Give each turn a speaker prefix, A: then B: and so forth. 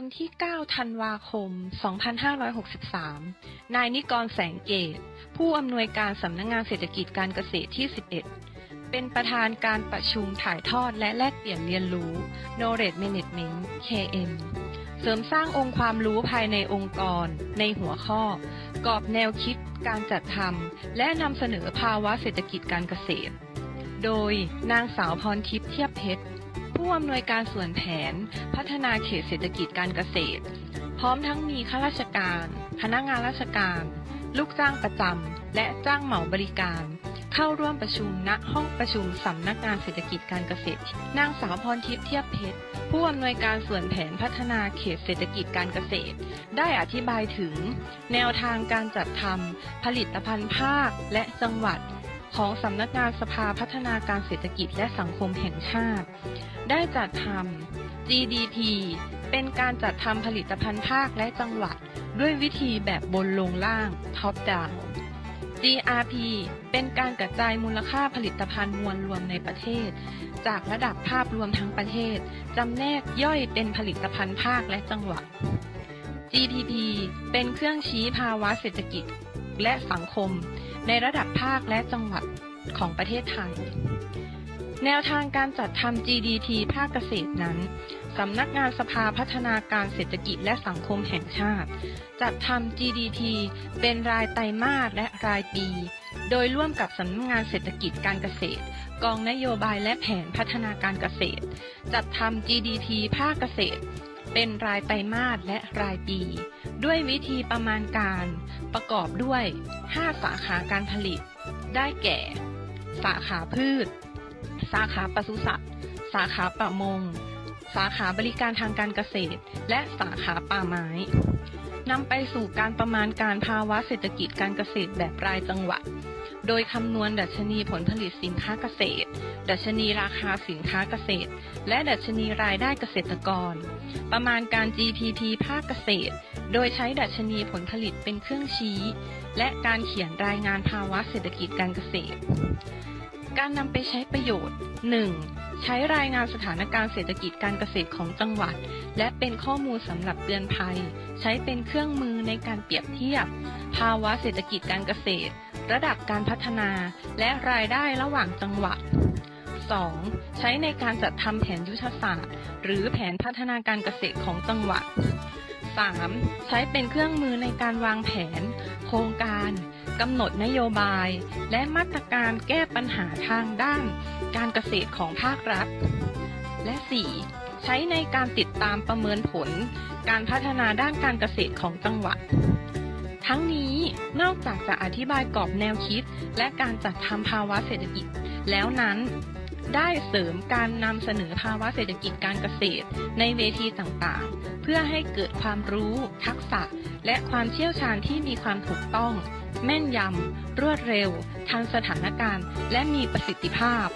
A: วันที่ 9 ธันวาคม 2563 นายนิกรแสงเกต ผู้อำนวยการสำนักงงานเศรษฐกิจการเกษตรที่ 11 เป็นประธานการประชุมถ่ายทอดและแลกเปลี่ยนเรียนรู้ Knowledge Management KM เสริมสร้างองค์ความรู้ภายในองค์กร ในหัวข้อ กรอบแนวคิด การจัดทำและนำเสนอภาวะเศรษฐกิจการเกษตร โดยนางสาวพรทิพย์เทียบเพชร ผู้อำนวยการส่วนแผน พัฒนาเขตเศรษฐกิจการเกษตร พร้อมทั้งมีข้าราชการ พนักงานราชการ ลูกจ้างประจำและจ้างเหมาบริการ เข้าร่วมประชุมณห้องประชุมสำนักงานเศรษฐกิจการเกษตร นางสาวพรทิพย์เทียบเพชรผู้อำนวยการส่วนแผนพัฒนาเขตเศรษฐกิจการเกษตร ได้อธิบายถึง แนวทางการจัดทำผลิตภัณฑ์ภาคและจังหวัด ของสำนักงานสภาพัฒนาการเศรษฐกิจและสังคมแห่งชาติ ได้จัดทำ GDP เป็นการจัดทำผลิตภัณฑ์ภาคและจังหวัด ด้วยวิธีแบบบนลงล่าง Top Down GRP เป็นการกระจายมูลค่าผลิตภัณฑ์มวลรวมในประเทศ จากระดับภาพรวมทั้งประเทศ จำแนกย่อยเป็นผลิตภัณฑ์ภาคและจังหวัด GPP เป็นเครื่องชี้ภาวะเศรษฐกิจและสังคม ในระดับภาคและจังหวัดของประเทศไทย แนวทางการจัดทำ GDP ภาคเกษตรนั้น สำนักงานสภาพัฒนาการเศรษฐกิจและสังคมแห่งชาติ จัดทำ GDP เป็นรายไตรมาสและรายปี โดยร่วมกับสำนักงานเศรษฐกิจการเกษตร กองนโยบายและแผนพัฒนาการเกษตร จัดทำ GDP ภาคเกษตรเป็นรายไตรมาสและรายปี ด้วยวิธีประมาณการ ประกอบด้วย 5 สาขาการผลิต ได้แก่ สาขาพืช สาขาปศุสัตว์ สาขาประมง สาขาบริการทางการเกษตร และสาขาป่าไม้นำไปสู่การประมาณการภาวะเศรษฐกิจการเกษตรแบบรายจังหวัด โดยคำนวณดัชนีผลผลิตสินค้าเกษตร ดัชนีราคาสินค้าเกษตร และดัชนีรายได้เกษตรกร ประมาณการ GPP ภาคเกษตร โดยใช้ดัชนีผลผลิตเป็นเครื่องชี้ และการเขียนรายงานภาวะเศรษฐกิจการเกษตร การนำไปใช้ประโยชน์ 1. ใช้รายงานสถานการณ์เศรษฐกิจการเกษตรของจังหวัด และเป็นข้อมูลสำหรับเตือนภัย ใช้เป็นเครื่องมือในการเปรียบเทียบ ภาวะเศรษฐกิจการเกษตร ระดับการพัฒนาและรายได้ระหว่างจังหวัด 2. ใช้ในการจัดทำแผนยุทธศาสตร์ หรือแผนพัฒนาการเกษตรของจังหวัด 3. ใช้เป็นเครื่องมือในการวางแผน โครงการกำหนดนโยบาย และมาตรการแก้ปัญหาทางด้าน การเกษตรของภาครัฐ และ 4. ใช้ในการติดตามประเมินผล การพัฒนาด้านการเกษตรของจังหวัด ทั้งนี้นอกจากจะอธิบายกรอบแนวคิด และการจัดทำภาวะเศรษฐกิจ แล้วนั้นได้เสริมการนำเสนอภาวะเศรษฐกิจการเกษตร ในเวทีต่างๆ เพื่อให้เกิดความรู้ ทักษะ และความเชี่ยวชาญที่มีความถูกต้อง แม่นยำ รวดเร็ว ทันสถานการณ์ และมีประสิทธิภาพ